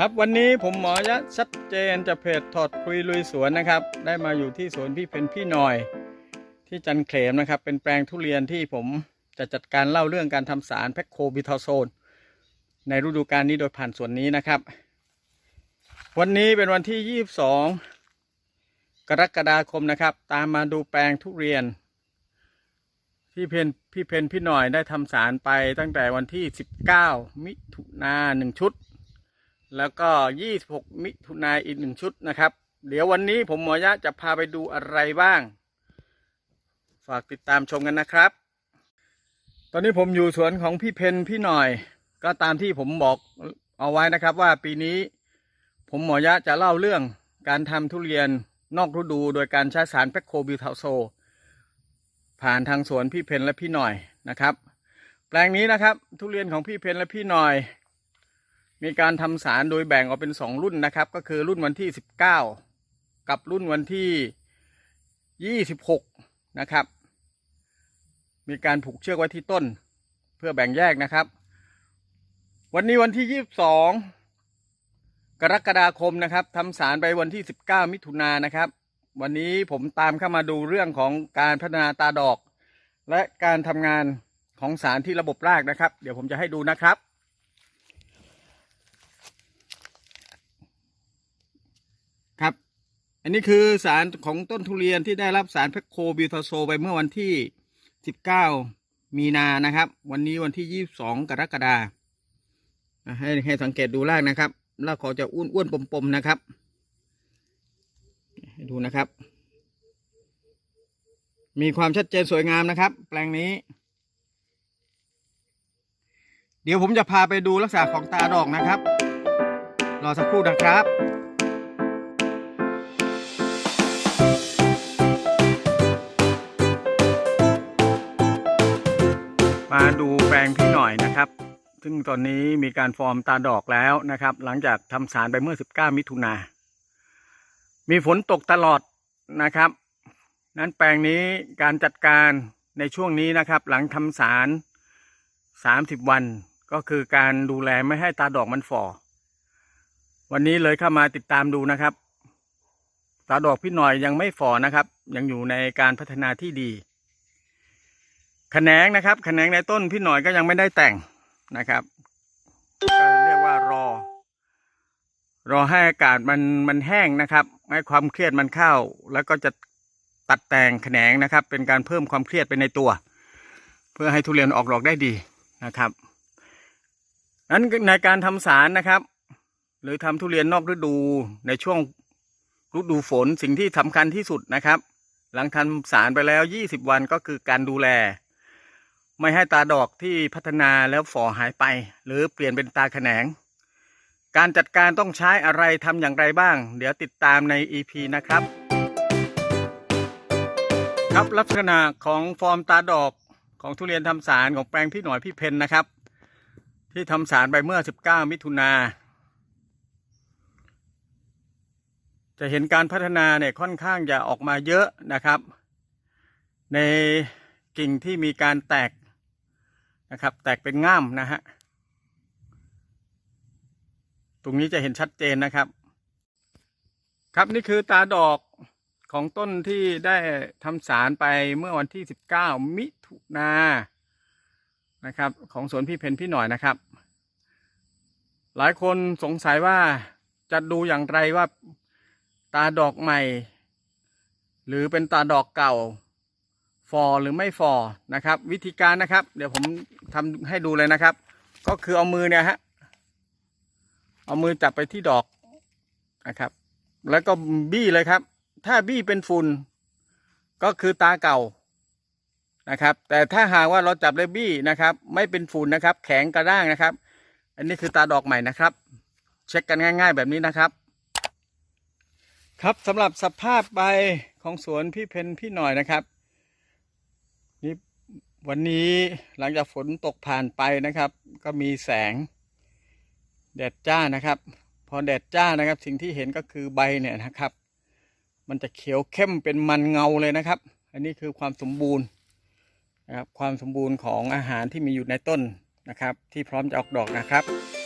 ครับวันนี้ผมหมอยะชัดเจนจะเพจถอดคุยลุยสวนนะครับ ได้มาอยู่ที่สวนพี่เป็นพี่หน่อย ที่จันเขมนะครับ เป็นแปลงทุเรียนที่ผมจะจัดการเล่าเรื่องการทำสารแพคโคบิทาโซน ในฤดูกาลนี้โดยผ่านสวนนี้นะครับ วันนี้เป็นวันที่ 22 กรกฎาคมนะครับ ตามมาดูแปลงทุเรียน พี่เพนพี่เพนพี่หน่อยได้ทำสารไปตั้งแต่วันที่ 19 มิถุนาหนึ่งชุด แล้วก็ 26 มิถุนายนอีกหนึ่งชุดนะครับ เดี๋ยววันนี้ผมหมอยะจะพาไปดูอะไรบ้าง ฝากติดตามชมกันนะครับ ตอนนี้ผมอยู่สวนของพี่เพนพี่หน่อย ก็ตามที่ผมบอกเอาไว้นะครับว่าปีนี้ผมหมอยะจะเล่าเรื่องการทำทุเรียนนอกฤดูโดยการใช้สารแพคโคบิวทาโซ ผ่านทางสวนพี่เพนและพี่หน่อยนะครับ แปลงนี้นะครับ ทุเรียนของพี่เพนและพี่หน่อย มีการทำสารโดยแบ่งออกเป็นสองรุ่นนะครับ ก็คือรุ่นวันที่สิบเก้ากับรุ่นวันที่ยี่สิบหกนะครับ มีการผูกเชือกไว้ที่ต้น เพื่อแบ่งแยกนะครับ วันนี้วันที่ยี่สิบสองกรกฎาคมนะครับทำสารไปวันที่สิบเก้ามิถุนายนนะครับ วันนี้ผมตามเข้ามาดูเรื่องของการพัฒนาตาดอก และการทำงานของสารที่ระบบรากนะครับ เดี๋ยวผมจะให้ดูนะครับครับ อันนี้คือสารของต้นทุเรียนที่ได้รับสารแพคโคบิวทาโซไปเมื่อวันที่ 19 มีนานะครับ วันนี้วันที่ 22 กรกฎาคมให้ให้สังเกตดูรากนะครับรากเขาจะอ้วนอ้วนๆปมๆนะครับดูนะครับ มีความชัดเจนสวยงามนะครับ แปลงนี้ เดี๋ยวผมจะพาไปดูลักษณะของตาดอกนะครับ รอสักครู่นะครับ มาดูแปลงพี่หน่อยนะครับ ซึ่งตอนนี้มีการฟอร์มตาดอกแล้วนะครับ หลังจากทำสารไปเมื่อ 19 มิถุนา มีฝนตกตลอดนะครับ นั้นแปลงนี้การจัดการในช่วงนี้นะครับ หลังทำสาร 30 วัน ก็คือการดูแลไม่ให้ตาดอกมันฝ่อ วันนี้เลยเข้ามาติดตามดูนะครับ ตาดอกพี่หน่อยยังไม่ฝ่อนะครับ ยังอยู่ในการพัฒนาที่ดี ขนงนะครับแขนงในต้นพี่หน่อยก็ยังไม่ได้แต่งนะครับก็เรียกว่ารอ รอให้อากาศมันมันแห้งนะครับ ให้ความเครียดมันเข้า แล้วก็จะตัดแต่งแขนงนะครับ เป็นการเพิ่มความเครียดไปในตัว เพื่อให้ทุเรียนออกดอกได้ดีนะครับนั้นในการทำสารนะครับ หรือทำทุเรียนนอกฤดูในช่วงฤดูฝนสิ่งที่สำคัญที่สุดนะครับ หลังทำสารไปแล้ว 20 วันก็คือการดูแล ไม่ให้ตาดอกที่พัฒนาแล้วฝ่อหายไป หรือเปลี่ยนเป็นตาแขนง การจัดการต้องใช้อะไรทำอย่างไรบ้าง เดี๋ยวติดตามใน EP นะครับ ครับลักษณะของฟอร์มตาดอกของทุเรียนทำสารของแปลงพี่หน่อยพี่เพนนะครับ ที่ทำสารไปเมื่อ 19 มิถุนาจะเห็นการพัฒนาเนี่ยค่อนข้างจะออกมาเยอะนะครับ ในกิ่งที่มีการแตก นะครับ แตกเป็นง่ามนะฮะ ตรงนี้จะเห็นชัดเจนนะครับ ครับนี่คือตาดอกของต้นที่ได้ทำสารไปเมื่อวันที่ 19 มิถุนานะครับ ของสวนพี่เพนพี่หน่อยนะครับ หลายคนสงสัยว่าจะดูอย่างไรว่าตาดอกใหม่ หรือเป็นตาดอกเก่า ฟอหรือไม่ฟอนะครับ วิธีการนะครับ เดี๋ยวผมทำให้ดูเลยนะครับ ก็คือเอามือเนี่ยฮะเอามือจับไปที่ดอกนะครับ แล้วก็บี้เลยครับ ถ้าบี้เป็นฝุ่นก็คือตาเก่านะครับ แต่ถ้าหากว่าเราจับเลยบี้นะครับ ไม่เป็นฝุ่นนะครับ แข็งกระด้างนะครับ อันนี้คือตาดอกใหม่นะครับ เช็คกันง่าย ๆ แบบนี้นะครับ ครับสำหรับสภาพใบของสวนพี่เพนพี่หน่อยนะครับ นี่วันนี้หลังจากฝนตกผ่านไปนะครับ ก็มีแสง แดดจ้านะครับ พอแดดจ้านะครับ สิ่งที่เห็นก็คือใบเนี่ยนะครับ มันจะเขียวเข้มเป็นมันเงาเลยนะครับ อันนี้คือความสมบูรณ์นะครับความสมบูรณ์ของอาหารที่มีอยู่ในต้นนะครับ ที่พร้อมจะออกดอกนะครับ